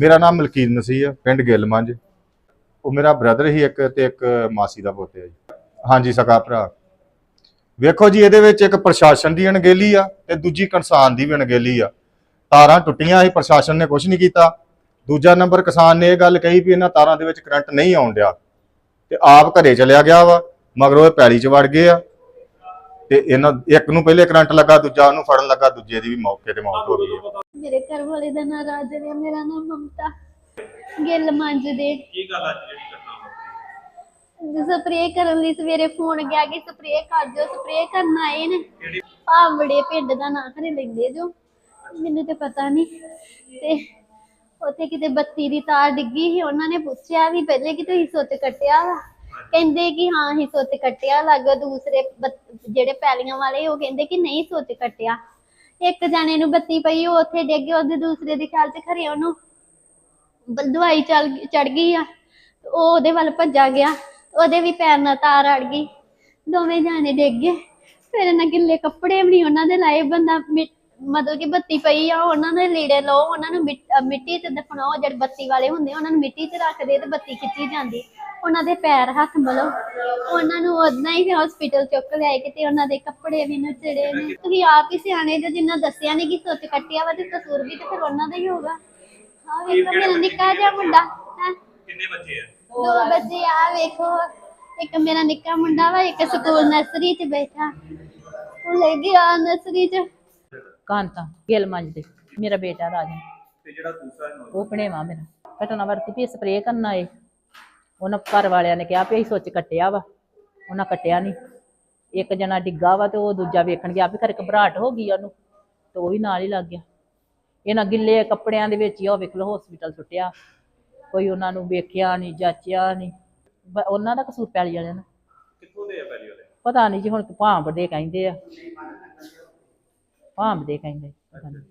ਮੇਰਾ ਨਾਮ ਮਲਕੀਤ ਨਸੀ ਆ, ਪਿੰਡ ਗਿੱਲਮੰਜ। ਉਹ ਮੇਰਾ ਬ੍ਰਦਰ ਹੀ ਇੱਕ ਤੇ ਇੱਕ ਮਾਸੀ ਦਾ ਪੁੱਤ ਹੈ ਜੀ। ਹਾਂਜੀ ਸਕਾ ਭਰਾ। ਵੇਖੋ ਜੀ, ਇਹਦੇ ਵਿੱਚ ਇੱਕ ਪ੍ਰਸ਼ਾਸਨ ਦੀ ਅਣਗਹਿਲੀ ਆ ਤੇ ਦੂਜੀ ਕਿਸਾਨ ਦੀ ਵੀ ਅਣਗਹਿਲੀ ਆ। ਤਾਰਾਂ ਟੁੱਟੀਆਂ ਸੀ, ਪ੍ਰਸ਼ਾਸਨ ਨੇ ਕੁਝ ਨਹੀਂ ਕੀਤਾ। ਦੂਜਾ ਨੰਬਰ ਕਿਸਾਨ ਨੇ ਇਹ ਗੱਲ ਕਹੀ ਵੀ ਇਹਨਾਂ ਤਾਰਾਂ ਦੇ ਵਿੱਚ ਕਰੰਟ ਨਹੀਂ ਆਉਣ ਡਿਆ। ਤੇ ਆਪ ਘਰੇ ਚਲਿਆ ਗਿਆ ਵਾ, ਮਗਰੋਂ ਇਹ ਪੈਲੀ 'ਚ ਵੜ ਗਏ ਆ। ਤੇ ਇਹਨਾਂ, ਇੱਕ ਨੂੰ ਪਹਿਲੇ ਕਰੰਟ ਲੱਗਾ, ਦੂਜਾ ਉਹਨੂੰ ਫੜਨ ਲੱਗਾ, ਦੂਜੇ ਦੀ ਵੀ ਮੌਕੇ ਤੇ ਮੌਤ ਹੋ ਗਈ ਹੈ ਮੇਰੇ ਘਰ ਵਾਲੇ ਦਾ ਨਾਂ ਰਾਜਨ ਹੈ ਮੇਰਾ ਨਾਮ ਮਮਤਾ। ਗਿੱਲ ਮੰਜ ਦੇ ਕੀ ਗੱਲ ਅੱਜ ਜਿਹੜੀ ਵਾਪਰੀ? ਸਪਰੇਅ ਕਰਨ ਲਈ ਸਵੇਰੇ ਫੋਨ ਗਿਆ ਕਿ ਸਪਰੇਅ ਕਰ ਦਿਓ ਸਪਰੇਅ ਕਰਨ ਆਏ ਨੇ। ਕਿਹੜੀ? ਆਵੜੇ ਪਿੰਡ ਦਾ ਨਾਂ ਖਰੇ ਲੈਂਦੇ ਜੋ। ਮੈਨੂੰ ਤੇ ਪਤਾ ਨਹੀਂ ਤੇ ਉੱਥੇ ਕਿਤੇ ਬੱਤੀ ਦੀ ਤਾਰ ਡਿੱਗੀ ਸੀ ਉਹਨਾਂ ਨੇ ਪੁੱਛਿਆ ਵੀ ਪਹਿਲੇ ਕਿ ਤੁਸੀਂ ਸੁੱਤ ਕੱਟਿਆ ਵਾ? ਕਹਿੰਦੇ ਕਿ ਹਾਂ ਹੀ ਸੁੱਤ ਕੱਟਿਆ ਲੱਗ ਦੂਸਰੇ ਬੱਤ- ਜਿਹੜੇ ਪੈਲੀਆਂ ਵਾਲੇ ਉਹ ਕਹਿੰਦੇ ਕਿ ਨਹੀਂ ਸੁੱਤ ਕੱਟਿਆ। ਇੱਕ ਜਾਣੇ ਨੂੰ ਬੱਤੀ ਪਈ, ਉਹ ਉੱਥੇ ਡਿੱਗ ਗਿਆ ਉਹਦੇ ਦੂਸਰੇ ਦੇ ਖਿਆਲ 'ਚ ਖਰੇ ਉਹਨੂੰ ਬ- ਦਵਾਈ ਚੜ ਗਈ ਆ ਉਹ ਉਹਦੇ ਵੱਲ ਭੱਜਾ ਗਿਆ, ਉਹਦੇ ਵੀ ਪੈਰ ਨਾਲ ਤਾਰ ਅੜ ਗਈ, ਦੋਵੇਂ ਜਾਣੇ ਡਿੱਗ ਗਏ, ਫਿਰ ਇਹਨਾਂ ਗਿੱਲੇ ਕੱਪੜੇ ਵੀ ਨਹੀਂ ਉਹਨਾਂ ਦੇ ਲਾਏ, ਬੰਦਾ ਮਤਲਬ ਕਿ ਬੱਤੀ ਪਈ ਆ, ਉਹਨਾਂ ਦੇ ਲੀੜੇ ਲਓ, ਉਹਨਾਂ ਨੂੰ ਮਿੱਟੀ ਤੇ ਦਫਨਾਓ, ਜਿਹੜੇ ਬੱਤੀ ਵਾਲੇ ਹੁੰਦੇ ਉਹਨਾਂ ਨੂੰ ਮਿੱਟੀ 'ਚ ਰੱਖਦੇ ਤੇ ਬੱਤੀ ਖਿੱਚੀ ਜਾਂਦੀ। ਉਹਨਾਂ ਦੇ ਪੈਰ ਹੱਥ ਮਲੋ। ਉਹਨਾਂ ਨੂੰ ਉਦਾਂ ਹੀ ਹਸਪੀਟਲ ਚੁੱਕ ਲਿਆਏ ਕਿਤੇ ਉਹਨਾਂ ਦੇ ਕੱਪੜੇ ਵੀ ਨਚੜੇ ਨੇ। ਤੁਸੀਂ ਆਪ ਹੀ ਸਿਆਣੇ ਜੋ ਜਿੰਨਾ ਦੱਸਿਆ ਨਹੀਂ ਕਿ ਸੁੱਚ ਕੱਟਿਆ ਵਾ ਤੇ ਕਸੂਰ ਵੀ ਤੇ ਫਿਰ ਉਹਨਾਂ ਦਾ ਹੀ ਹੋਗਾ ਹਾਂ ਵੇਖੋ ਮੇਰਾ ਨਿੱਕਾ ਜਿਹਾ ਮੁੰਡਾ ਹੈ। ਕਿੰਨੇ ਬੱਚੇ ਆ? ਦੋ ਬੱਚੇ ਆ ਵੇਖੋ। ਇੱਕ ਮੇਰਾ ਨਿੱਕਾ ਮੁੰਡਾ ਵਾ ਇੱਕ ਸਕੂਲ ਨਰਸਰੀ 'ਚ ਬੈਠਾ। ਉਹ ਲੈ ਗਿਆ ਨਰਸਰੀ 'ਚ। ਕਾਂਤਾ ਗਿੱਲ ਮੰਜਦੇ। ਮੇਰਾ ਬੇਟਾ ਰਾਜਨ। ਤੇ ਜਿਹੜਾ ਦੂਸਰਾ ਨੌਜਵਾਨ ਉਹ ਭਣੇਵਾ ਮੇਰਾ। ਘਟਨਾ ਵਰਤੀ ਵੀ ਸਪਰੇਅ ਕਰਨ ਆਏ ਉਹਨਾਂ ਘਰ ਵਾਲਿਆਂ ਨੇ ਕਿਹਾ ਵੀ ਅਸੀਂ ਸੁੱਚ ਕੱਟਿਆ ਵਾ ਉਹਨਾਂ ਕੱਟਿਆ ਨਹੀਂ ਇੱਕ ਜਣਾ ਡਿੱਗਾ ਵਾ ਤੇ ਉਹ ਦੂਜਾ ਵੇਖਣ ਗਿਆ ਵੀ ਖਰੇ ਘਬਰਾਹਟ ਹੋ ਗਈ ਉਹਨੂੰ ਤੇ ਉਹ ਵੀ ਨਾਲ ਹੀ ਲੱਗ ਗਿਆ। ਇਹਨਾਂ ਗਿੱਲੇ ਕੱਪੜਿਆਂ ਦੇ ਵਿੱਚ ਹੀ ਉਹ ਵੇਖ ਲਓ ਹਸਪੀਟਲ ਸੁੱਟਿਆ। ਕੋਈ ਉਹਨਾਂ ਨੂੰ ਵੇਖਿਆ ਨਹੀਂ ਜਾਚਿਆ ਨਹੀਂ ਉਹਨਾਂ ਦਾ ਕਸੂਰ ਪੈਲੀ ਵਾਲਿਆਂ ਦਾ। ਕਿੱਥੋਂ ਦੇ ਆ ਪਹਿਲੀ ਵਾਲੇ? ਪਤਾ ਨਹੀਂ ਜੀ ਹੁਣ ਭਾਂਬ ਦੇ ਕਹਿੰਦੇ ਆ। ਭਾਂਬ ਦੇ ਕਹਿੰਦੇ। ਪਤਾ ਨਹੀਂ